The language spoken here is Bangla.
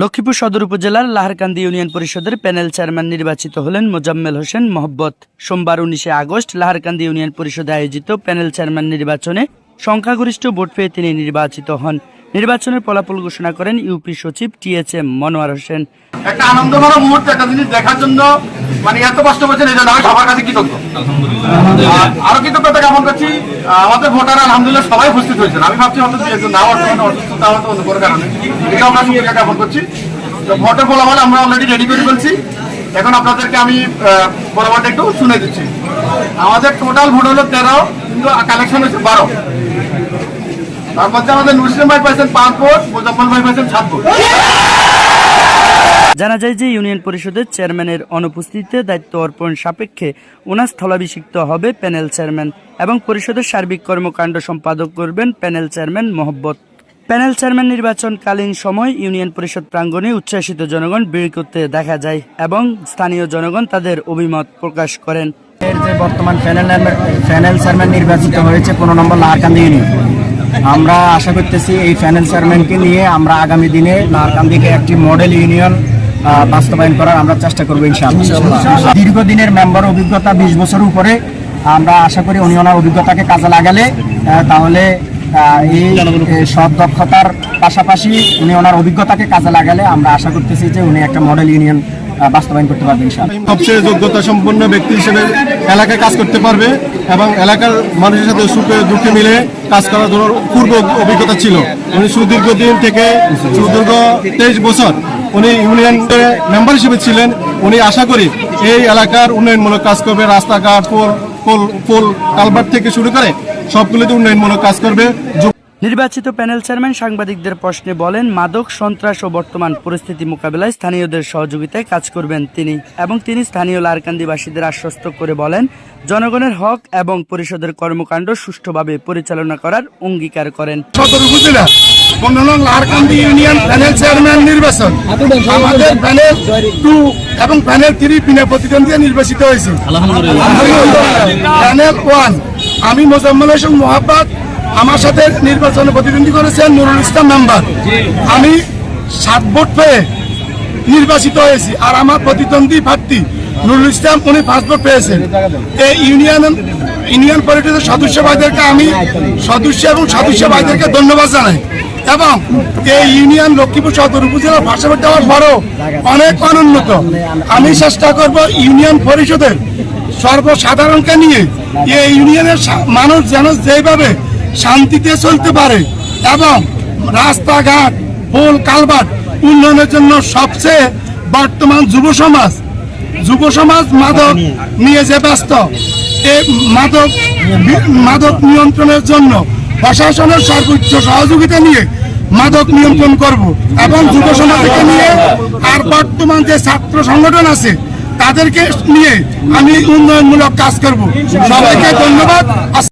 লক্ষ্মীপুর সদর উপজেলার লাহারকান্দি ইউনিয়ন পরিষদের প্যানেল চেয়ারম্যান নির্বাচিত হলেন মোজাম্মেল হোসেন মোহব্বত। সোমবার উনিশে আগস্ট লাহারকান্দি ইউনিয়ন পরিষদে আয়োজিত প্যানেল চেয়ারম্যান নির্বাচনে সংখ্যাগরিষ্ঠ ভোট পেয়ে তিনি নির্বাচিত হন। নির্বাচনের ফলাফল ঘোষণা করেন ইউপি সচিব T H M Monowar Hossain. একটা আনন্দময় মুহূর্ত, একটা জিনিস দেখার জন্য মানে এত কষ্ট করছেন এই জন্য আমি সবার কাছে কৃতজ্ঞ। আর কৃতজ্ঞতা জ্ঞাপন করছি। আমাদের ভোটার আলহামদুলিল্লাহ সবাই উপস্থিত হয়েছেন। আমি ভাবছি হয়তো দু একজন না বর্তমানে অসুস্থতা হয়তো অন্য কোনো কারণে। এটা আমরা সুবিধা জ্ঞাপন করছি। তো ভোটের ফলাফল আমরা অলরেডি রেডি করে ফেলছি। এখন আপনাদেরকে আমি ফলাফলটা একটু শুনে দিচ্ছি। আমাদের টোটাল ভোট হলো তেরো, কিন্তু কালেকশন হচ্ছে বারো। তার মধ্যে আমাদের নুসলিম ভাই পাইছেন পাঁচ ভোট মোজাম্মল ভাই পাইছেন সাত ভোট জানা যায় যে ইউনিয়ন পরিষদের চেয়ারম্যানের অনুপস্থিতিতে দায়িত্ব অর্পণ সাপেক্ষে ওনার স্থলাভিষিক্ত হবে প্যানেল চেয়ারম্যান এবং পরিষদের সার্বিক কর্মকাণ্ড সম্পাদক করবেন panel chairman Mohabbat. Panel chairman নির্বাচনকালীন সময় ইউনিয়ন পরিষদ প্রাঙ্গণে উচ্ছ্বাসিত জনগণ ভিড় করতে দেখা যায় এবং স্থানীয় জনগণ তাদের অভিমত প্রকাশ করেন। এর যে বর্তমান প্যানেল প্যানেল চেয়ারম্যান নির্বাচিত হয়েছে পনেরো নম্বর লাহারকান্দি ইউনিয়ন। আমরা আশা করতেছি এই প্যানেল চেয়ারম্যানকে নিয়ে আমরা আগামী দিনে নারকান্দিকে একটি মডেল ইউনিয়ন বাস্তবায়ন করার আমরা চেষ্টা করব ইনশাআল্লাহ। দীর্ঘদিনের মেম্বার অভিজ্ঞতা বিশ বছর উপরে আমরা আশা করি উনি ওনার অভিজ্ঞতাকে কাজে লাগালে তাহলে এই সৎ দক্ষতার পাশাপাশি উনি ওনার অভিজ্ঞতাকে কাজে লাগালে আমরা আশা করতেছি যে উনি একটা মডেল ইউনিয়ন বাস্তবায়ন করতে পারবেন সবচেয়ে যোগ্যতা সম্পন্ন ব্যক্তি হিসেবে এলাকায় কাজ করতে পারবে এবং এলাকার মানুষের সাথে সুখে দুঃখে মিলে কাজ করার জন্য পূর্ব অভিজ্ঞতা ছিল। উনি সুদীর্ঘ দিন থেকে সুদীর্ঘ তেইশ বছর উনি ইউনিয়ন মেম্বার হিসেবে ছিলেন। উনি আশা করি এই এলাকার উন্নয়নমূলক কাজ করবে। রাস্তাঘাট, পোল পোল কালভার্ট থেকে শুরু করে সবগুলোতে উন্নয়নমূলক কাজ করবে। নির্বাচিত প্যানেল চেয়ারম্যান সাংবাদিকদের প্রশ্নে বলেন মাদক সন্ত্রাস ও বর্তমান পরিস্থিতি মোকাবেলায় স্থানীয়দের সহযোগিতায় কাজ করবেন তিনি এবং তিনি স্থানীয় লারকান্দিবাসীদের আশ্বস্ত করে বলেন জনগণের হক এবং পরিষদের কর্মকাণ্ড সুষ্ঠুভাবে পরিচালনা করার অঙ্গীকার করেন। সদর উপজেলা পনেরো লাহারকান্দি ইউনিয়ন প্যানেল চেয়ারম্যান নির্বাচন। আমাদের প্যানেল টু এবং প্যানেল থ্রি বিনা প্রতিদ্বন্দ্বী নির্বাচিত হয়েছে। প্যানেল ওয়ান আমি মোজাম্মল হোসেন মোহাব্বত আমার সাথে নির্বাচনে প্রতিদ্বন্দ্বী করেছেন নুরুল ইসলাম মেম্বার আমি সাত ভোট পেয়ে নির্বাচিত হয়েছি আর আমার প্রতিদ্বন্দ্বী প্রার্থী নুরুল ইসলাম উনি পাঁচ ভোট পেয়েছেন। এই ইউনিয়ন ইউনিয়ন পরিষদের সদস্য ভাইদেরকে আমি সদস্য এবং সদস্য ভাইদেরকে ধন্যবাদ জানাই। এবং এই ইউনিয়ন লক্ষ্মীপুর সদর উপজেলার পাশাপাশি দেওয়ার পরও অনেক অনুন্নত। আমি চেষ্টা করব ইউনিয়ন পরিষদের সর্বসাধারণকে নিয়ে এই ইউনিয়নের মানুষ যেন যেভাবে শান্তিতে চলতে পারে এবং রাস্তাঘাট, পোল কালভার্ট উন্নয়নের জন্য সবচেয়ে বর্তমান যুব সমাজ যুব সমাজ মাদক নিয়ে যে ব্যস্ত এই মাদক মাদক নিয়ন্ত্রণের জন্য প্রশাসনের সর্বোচ্চ সহযোগিতা নিয়ে মাদক নিয়ন্ত্রণ করব এবং যুব সমাজকে নিয়ে আর বর্তমান যে ছাত্র সংগঠন আছে তাদেরকে নিয়ে আমি উন্নয়নমূলক কাজ করব। সবাইকে ধন্যবাদ।